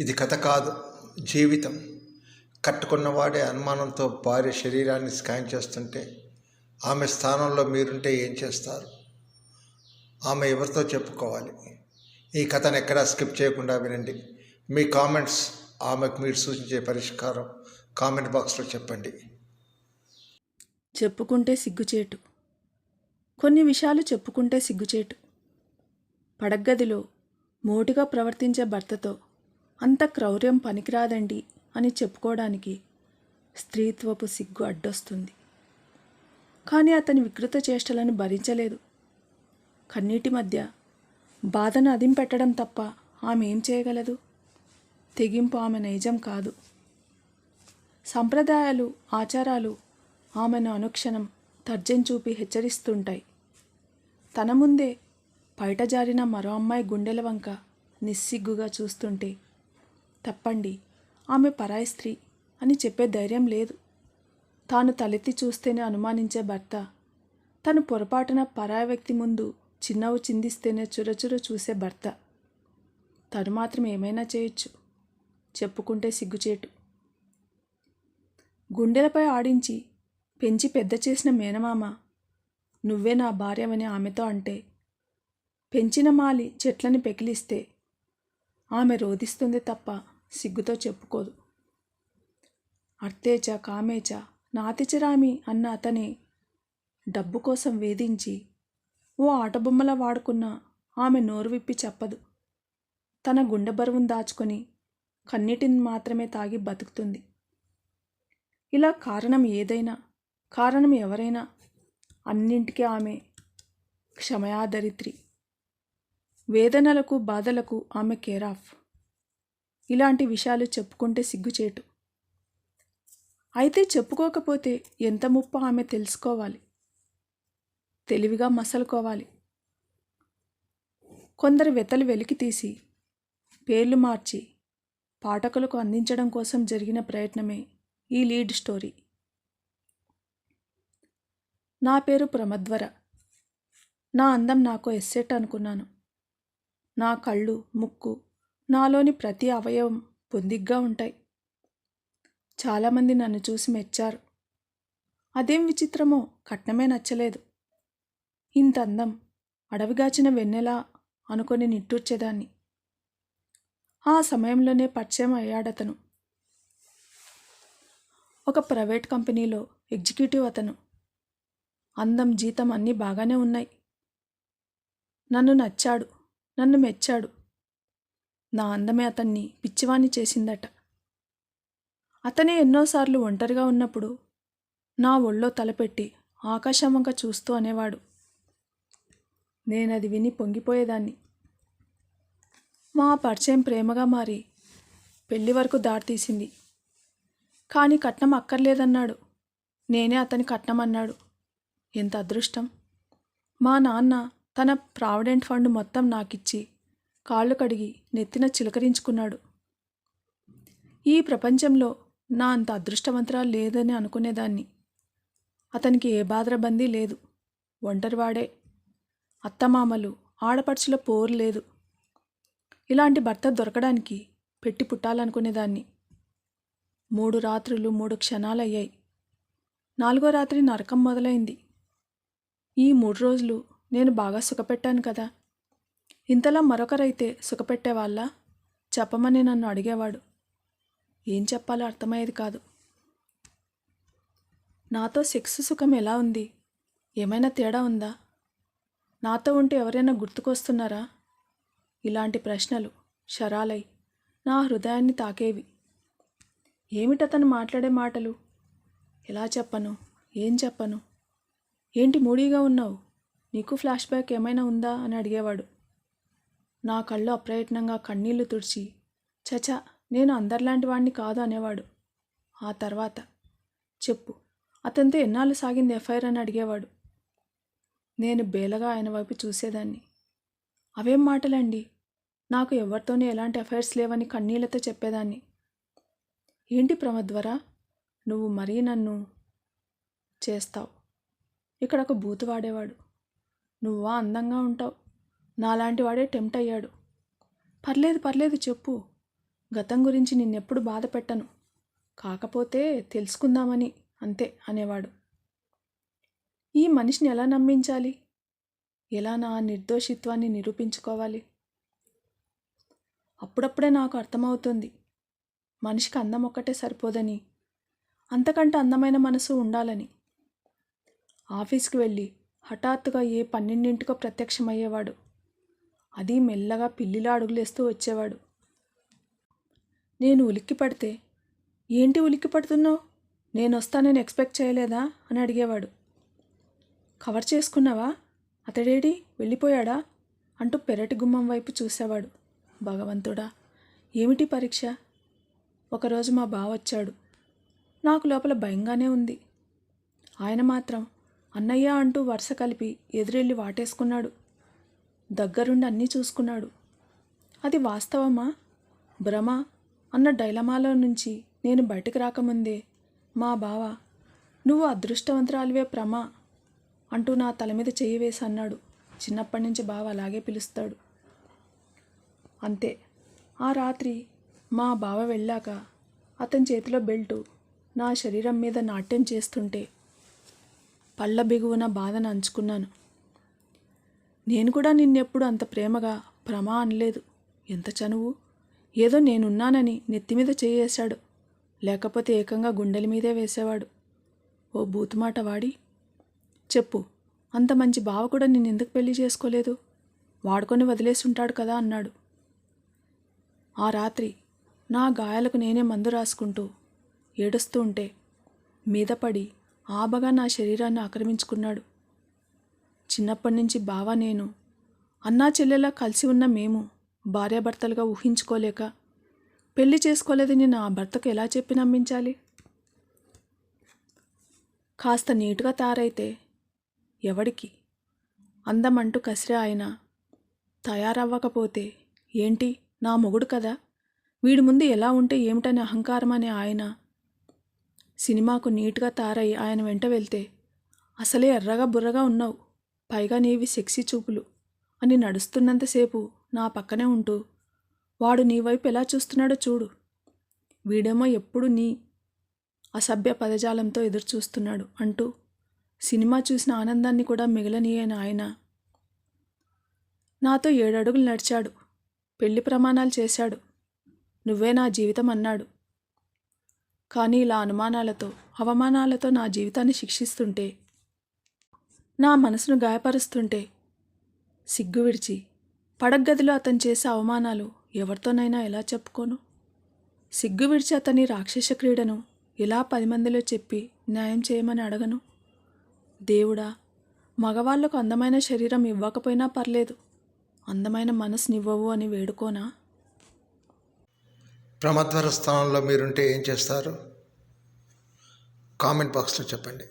ఇది కథ కాదు జీవితం. కట్టుకున్నవాడే అనుమానంతో భార్య శరీరాన్ని స్కాన్ చేస్తుంటే ఆమె స్థానంలో మీరుంటే ఏం చేస్తారు? ఆమె ఎవరితో చెప్పుకోవాలి? ఈ కథను ఎక్కడా స్కిప్ చేయకుండా వినండి. మీ కామెంట్స్ ఆమెకు మీరు సూచించే పరిష్కారం కామెంట్ బాక్స్లో చెప్పండి. చెప్పుకుంటే సిగ్గుచేటు. కొన్ని విషయాలు చెప్పుకుంటే సిగ్గుచేటు. పడగ్గదిలో మోటుగా ప్రవర్తించే భర్తతో అంత క్రౌర్యం పనికిరాదండి అని చెప్పుకోవడానికి స్త్రీత్వపు సిగ్గు అడ్డొస్తుంది. కానీ అతని వికృత చేష్టలను భరించలేదు. కన్నీటి మధ్య బాధను అదింపెట్టడం తప్ప ఆమె ఏం చేయగలదు? తెగింపు ఆమె నైజం కాదు. సంప్రదాయాలు ఆచారాలు ఆమెను అనుక్షణం తర్జం చూపి హెచ్చరిస్తుంటాయి. తన ముందే బయట జారిన మరో అమ్మాయి గుండెల వంక నిస్సిగ్గుగా చూస్తుంటే తప్పండి. ఆమె పరాయి స్త్రీ అని చెప్పే ధైర్యం లేదు. తాను తలెత్తి చూస్తేనే అనుమానించే భర్త. తను పొరపాటున పరాయి వ్యక్తి ముందు చిన్నవు చిందిస్తేనే చురచుర చూసే భర్త. తను మాత్రం ఏమైనా చేయొచ్చు. చెప్పుకుంటే సిగ్గుచేటు. గుండెలపై ఆడించి పెంచి పెద్ద చేసిన మేనమామ నువ్వే నా భార్యవని ఆమెతో అంటే పెంచిన మాలి చెట్లని పెకిలిస్తే ఆమె రోధిస్తుంది తప్ప సిగ్గుతో చెప్పుకోదు. అర్తేచ కామేచ నాతిచరామి అన్న అతని డబ్బు కోసం వేధించి ఓ ఆటబొమ్మలా వాడుకున్న ఆమె నోరు విప్పి చెప్పదు. తన గుండె బరువును దాచుకొని కన్నీటిని మాత్రమే తాగి బతుకుతుంది. ఇలా కారణం ఏదైనా కారణం ఎవరైనా అన్నింటికీ ఆమె క్షమయాదరిత్రి వేదనలకు బాధలకు ఆమె కేర్ ఆఫ్. ఇలాంటి విషయాలు చెప్పుకుంటే సిగ్గుచేటు. అయితే చెప్పుకోకపోతే ఎంత ముప్పో ఆమె తెలుసుకోవాలి? తెలివిగా మసలుకోవాలి. కొందరు వెతలు వెలికి తీసి పేర్లు మార్చి పాఠకులకు అందించడం కోసం జరిగిన ప్రయత్నమే ఈ లీడ్ స్టోరీ. నా పేరు ప్రమద్వర. నా అందం నాకు ఎస్సెట్ అనుకున్నాను. నా కళ్ళు ముక్కు నాలోని ప్రతి అవయవం పొందిగ్గా ఉంటాయి. చాలామంది నన్ను చూసి మెచ్చారు. అదేం విచిత్రమో కట్నమే నచ్చలేదు. ఇంత అందం అడవిగాచిన వెన్నెలా అనుకొని నిట్టూర్చేదాన్ని. ఆ సమయంలోనే పరిచయం అయ్యాడతను. ఒక ప్రైవేట్ కంపెనీలో ఎగ్జిక్యూటివ్ అతను. అందం జీతం అన్నీ బాగానే ఉన్నాయి. నన్ను నచ్చాడు నన్ను మెచ్చాడు. నా అందమే అతన్ని పిచ్చివాణ్ణి చేసిందట. అతనే ఎన్నోసార్లు ఒంటరిగా ఉన్నప్పుడు నా ఒళ్ళో తలపెట్టి ఆకాశమంక చూస్తూ అనేవాడు. నేనది విని పొంగిపోయేదాన్ని. మా పరిచయం ప్రేమగా మారి పెళ్ళి వరకు దారితీసింది కానీ కట్నం అక్కర్లేదన్నాడు. నేనే అతని కట్నం అన్నాడు ఎంత అదృష్టం! మా నాన్న తన ప్రావిడెంట్ ఫండ్ మొత్తం నాకిచ్చి కాళ్ళు కడిగి నెత్తిన చిలకరించుకున్నాడు. ఈ ప్రపంచంలో నా అంత అదృష్టవంతరాలు లేదని అనుకునేదాన్ని. అతనికి ఏ బాధరబందీ లేదు. ఒంటరివాడే. అత్తమామలు ఆడపడుచుల పోరు లేదు. ఇలాంటి భర్త దొరకడానికి పెట్టి పుట్టాలనుకునేదాన్ని. మూడు రాత్రులు మూడు క్షణాలు అయ్యాయి నాలుగో రాత్రి నరకం మొదలైంది. ఈ మూడు రోజులు నేను బాగా సుఖపెట్టాను కదా. ఇంతలా మరొకరైతే సుఖపెట్టేవాళ్ళ? చెప్పమని నన్ను అడిగేవాడు. ఏం చెప్పాలో అర్థమయ్యేది కాదు. నాతో సెక్స్ సుఖం ఎలా ఉంది? ఏమైనా తేడా ఉందా? నాతో ఉంటే ఎవరైనా గుర్తుకొస్తున్నారా? ఇలాంటి ప్రశ్నలు శరాలై నా హృదయాన్ని తాకేవి. ఏమిటతను మాట్లాడే మాటలు? ఎలా చెప్పను? ఏం చెప్పను? ఏంటి మూడీగా ఉన్నావు? నీకు ఫ్లాష్ బ్యాక్ ఏమైనా ఉందా? అని అడిగేవాడు. నా కళ్ళు అప్రయత్నంగా కన్నీళ్ళు తుడిచి చచ నేను అందరిలాంటి వాడిని కాదు అనేవాడు. ఆ తర్వాత చెప్పు అతనితో ఎన్నాళ్ళు సాగింది ఎఫ్ఐఆర్ అని అడిగేవాడు. నేను బేలగా ఆయన వైపు చూసేదాన్ని. అవేం మాటలండి? నాకు ఎవరితోనూ ఎలాంటి ఎఫ్ఐఆర్స్ లేవని కన్నీళ్ళతో చెప్పేదాన్ని. ఏంటి ప్రమద్వరా? నువ్వు మరీ నన్ను చేస్తావు. ఇక్కడ ఒక బూతు వాడేవాడు. నువ్వా అందంగా ఉంటావు? నాలాంటి వాడే టెంప్ట్ అయ్యాడు. పర్లేదు పర్లేదు చెప్పు. గతం గురించి నిన్నెప్పుడు బాధ పెట్టను కాకపోతే తెలుసుకుందామని అంతే అనేవాడు. ఈ మనిషిని ఎలా నమ్మించాలి? ఎలా నా నిర్దోషిత్వాన్ని నిరూపించుకోవాలి? అప్పుడప్పుడే నాకు అర్థమవుతుంది. మనిషికి అందం ఒక్కటే సరిపోదని అంతకంటే అందమైన మనసు ఉండాలని. ఆఫీస్కి వెళ్ళి హఠాత్తుగా ఏ పన్నెండింటికో ప్రత్యక్షమయ్యేవాడు. అది మెల్లగా పిల్లిలా అడుగులేస్తూ వచ్చేవాడు. నేను ఉలిక్కి పడితే ఏంటి ఉలిక్కి పడుతున్నావు? నేను వస్తానని ఎక్స్పెక్ట్ చేయలేదా? అని అడిగేవాడు. కవర్ చేసుకున్నావా? అతడేడి? వెళ్ళిపోయాడా? అంటూ పెరటి గుమ్మం వైపు చూసేవాడు. భగవంతుడా ఏమిటి పరీక్ష? ఒకరోజు మా బావ వచ్చాడు. నాకు లోపల భయంగానే ఉంది. ఆయన మాత్రం అన్నయ్య అంటూ వరుస కలిపి ఎదురెళ్ళి వాటేసుకున్నాడు. దగ్గరుండి అన్నీ చూసుకున్నాడు. అది వాస్తవమా? భ్రమ? అన్న డైలమాలో నుంచి నేను బయటకు రాకముందే మా బావ నువ్వు అదృష్టవంతురాలివే ప్రమా అంటూ నా తల మీద చేయి వేసి అన్నాడు. చిన్నప్పటి నుంచి బావ అలాగే పిలుస్తాడు. అంతే. ఆ రాత్రి మా బావ వెళ్ళాక అతని చేతిలో బెల్టు నా శరీరం మీద నాట్యం చేస్తుంటే పళ్ళ బిగువున బాధను అంచుకున్నాను. నేను కూడా నిన్నెప్పుడు అంత ప్రేమగా ప్రమా అనలేదు. ఎంత చనువు? ఏదో నేనున్నానని నెత్తి మీద చేయేశాడు. లేకపోతే ఏకంగా గుండెల మీదే వేసేవాడు. ఓ బూతుమాట వాడి. చెప్పు అంత మంచి బావ కూడా నిన్నెందుకు పెళ్ళి చేసుకోలేదు? వాడుకొని వదిలేసి ఉంటాడు కదా అన్నాడు. ఆ రాత్రి నా గాయాలకు నేనే మందు రాసుకుంటూ ఏడుస్తూ ఉంటే మీద పడి ఆబగా నా శరీరాన్ని ఆక్రమించుకున్నాడు. చిన్నప్పటి నుంచి బావ నేను. అన్నా చెల్లెలా కలిసి ఉన్న మేము భార్యాభర్తలుగా ఊహించుకోలేక పెళ్ళి చేసుకోలేదని నా భర్తకు ఎలా చెప్పి నమ్మించాలి? కాస్త నీటుగా తయారైతే ఎవడికి? అందమంటూ కసిరే ఆయన. తయారవ్వకపోతే ఏంటి? నా మొగుడు కదా. వీడి ముందు ఎలా ఉంటే ఏమిటనే అహంకారం అనే ఆయన. సినిమాకు నీట్గా తారై ఆయన వెంట వెళ్తే అసలే ఎర్రగా బుర్రగా ఉన్నావు. పైగా నీవి సెక్సీ చూపులు. అని నడుస్తున్నంతసేపు నా పక్కనే ఉంటూ వాడు నీ వైపు ఎలా చూస్తున్నాడో చూడు. వీడేమో ఎప్పుడు నీ అసభ్య పదజాలంతో ఎదురు చూస్తున్నాడు అంటూ సినిమా చూసిన ఆనందాన్ని కూడా మిగలనీయని ఆయన నాతో ఏడడుగులు నడిచాడు. పెళ్ళి ప్రమాణాలు చేశాడు. నువ్వే నా జీవితం అన్నాడు. కానీ ఇలా అనుమానాలతో అవమానాలతో నా జీవితాన్ని శిక్షిస్తుంటే నా మనసును గాయపరుస్తుంటే సిగ్గు విడిచి పడగదిలో అతను చేసే అవమానాలు ఎవరితోనైనా ఎలా చెప్పుకోను? సిగ్గు విడిచి అతని రాక్షస క్రీడను ఇలా పది మందిలో చెప్పి న్యాయం చేయమని అడగను? దేవుడా మగవాళ్ళకు అందమైన శరీరం ఇవ్వకపోయినా పర్లేదు. అందమైన మనసునివ్వవు అని వేడుకోనా? ప్రమత్వర స్థానంలో మీరుంటే ఏం చేస్తారు? కామెంట్ బాక్స్లో చెప్పండి.